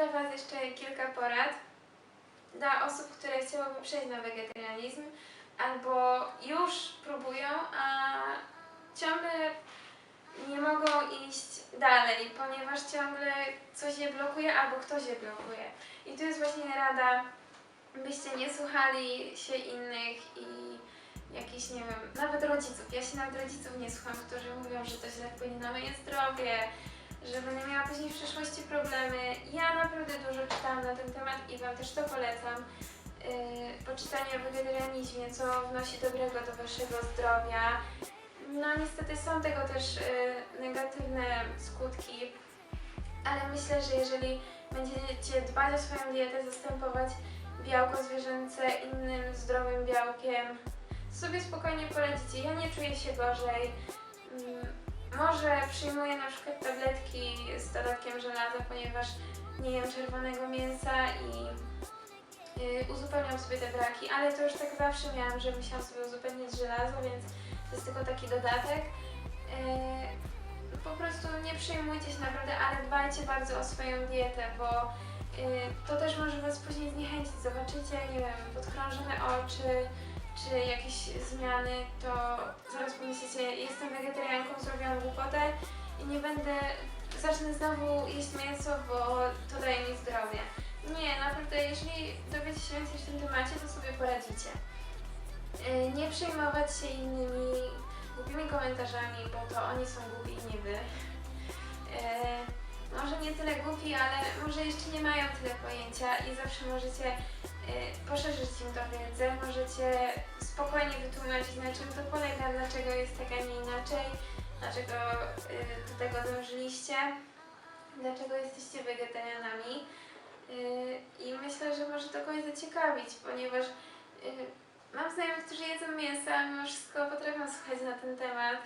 dla Was jeszcze kilka porad dla osób, które chciałyby przejść na wegetarianizm albo już próbują, a ciągle nie mogą iść dalej, ponieważ ciągle coś je blokuje albo ktoś je blokuje. I tu jest właśnie rada, byście nie słuchali się innych i jakichś, nie wiem, nawet rodziców. Ja się nawet rodziców nie słucham, którzy mówią, że to źle wpłynie na moje zdrowie, że będę miała później w przyszłości problemy. Ja naprawdę dużo czytałam na ten temat i Wam też to polecam. Yy, poczytanie o wegetarianizmie, co wnosi dobrego do Waszego zdrowia. No niestety są tego też yy, negatywne skutki, ale myślę, że jeżeli będziecie dbać o swoją dietę, zastępować białko zwierzęce innym zdrowym białkiem, sobie spokojnie poradzicie. Ja nie czuję się gorzej. Mm, Może przyjmuję na przykład tabletki z dodatkiem żelaza, ponieważ nie jem czerwonego mięsa i yy, uzupełniam sobie te braki, ale to już tak zawsze miałam, że musiałam sobie uzupełnić żelazo, więc to jest tylko taki dodatek. Yy, po prostu nie przejmujcie się naprawdę, ale dbajcie bardzo o swoją dietę, bo yy, to też może Was później zniechęcić. Zobaczycie, nie wiem, podkrążone oczy, czy jakieś zmiany, to zaraz pomyślicie, jestem wegetarianką, zrobiłam głupotę i nie będę, zacznę znowu jeść mięso, bo to daje mi zdrowie. Nie, naprawdę, jeżeli dowiecie się więcej w tym temacie, to sobie poradzicie. Yy, Nie przejmować się innymi głupimi komentarzami, bo to oni są głupi, nie wy. Yy, może nie tyle głupi, ale może jeszcze nie mają tyle pojęcia i zawsze możecie poszerzyć im tą wiedzę, możecie spokojnie wytłumaczyć na czym to polega, dlaczego jest tak, a nie inaczej, dlaczego yy, do tego dążyliście, dlaczego jesteście wegetarianami. Yy, I myślę, że może to kogoś zaciekawić, ponieważ mam znajomych, którzy jedzą mięso, a mimo wszystko potrafią słuchać na ten temat.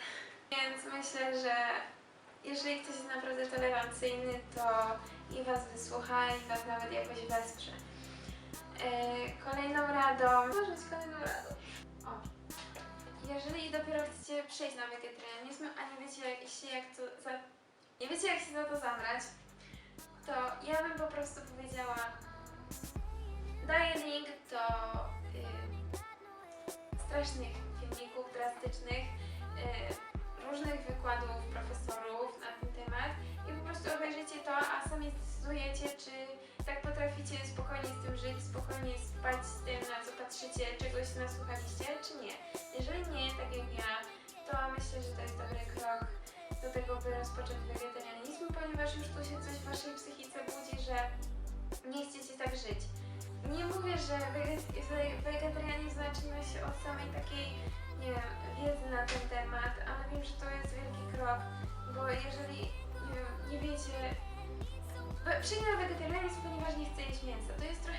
Więc myślę, że jeżeli ktoś jest naprawdę tolerancyjny, to i Was wysłucha, i Was nawet jakoś wesprze. Yy, kolejną radą... Może kolejną radą. O. Jeżeli dopiero chcecie przejść na wegetarianizm, a nie wiecie jak się, jak to za... nie wiecie jak się za to zabrać, to ja bym po prostu powiedziała daję link do y, strasznych z tym, na co patrzycie, czegoś nasłuchaliście, czy nie. Jeżeli nie, tak jak ja, to myślę, że to jest dobry krok do tego, by rozpocząć wegetarianizm, ponieważ już tu się coś w waszej psychice budzi, że nie chcecie tak żyć. Nie mówię, że wege- we- wegetarianizm zaczyna się od samej takiej, nie wiem, wiedzy na ten temat, ale wiem, że to jest wielki krok, bo jeżeli, nie nie wiecie, na wegetarianizm, ponieważ nie chcę jeść mięsa. To jest trochę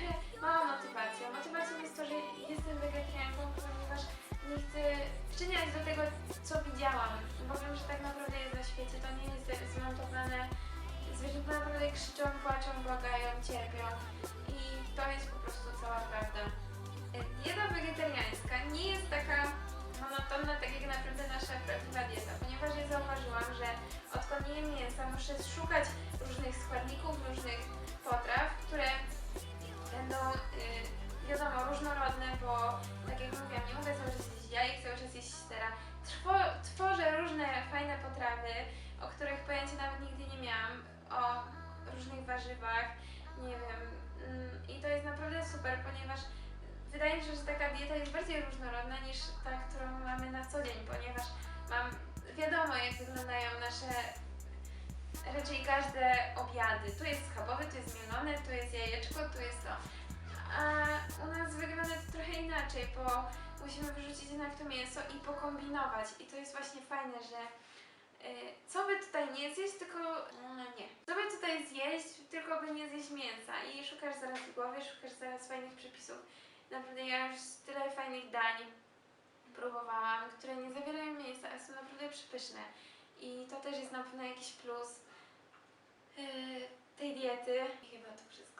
zmontowane. Zwierzęta naprawdę krzyczą, płaczą, błagają, cierpią i to jest po prostu cała prawda. Dieta wegetariańska nie jest taka monotonna, tak jak naprawdę nasza prawdziwa dieta, ponieważ ja zauważyłam, że odkąd nie mięsa, muszę szukać różnych składników, warzywach, nie wiem. mm, I to jest naprawdę super, ponieważ wydaje mi się, że taka dieta jest bardziej różnorodna niż ta, którą mamy na co dzień, ponieważ mam, wiadomo jak wyglądają nasze raczej każde obiady. Tu jest schabowy, tu jest mielone, tu jest jajeczko, tu jest to. A u nas wygląda to trochę inaczej, bo musimy wyrzucić jednak to mięso i pokombinować. I to jest właśnie fajne, że co by tutaj nie zjeść, tylko mm, nie. Co by tutaj zjeść, tylko by nie zjeść mięsa. I szukasz zaraz w głowie, szukasz zaraz fajnych przepisów. Naprawdę ja już tyle fajnych dań próbowałam, które nie zawierają mięsa, a są naprawdę przepyszne. I to też jest na pewno jakiś plus yy, tej diety. I chyba to wszystko.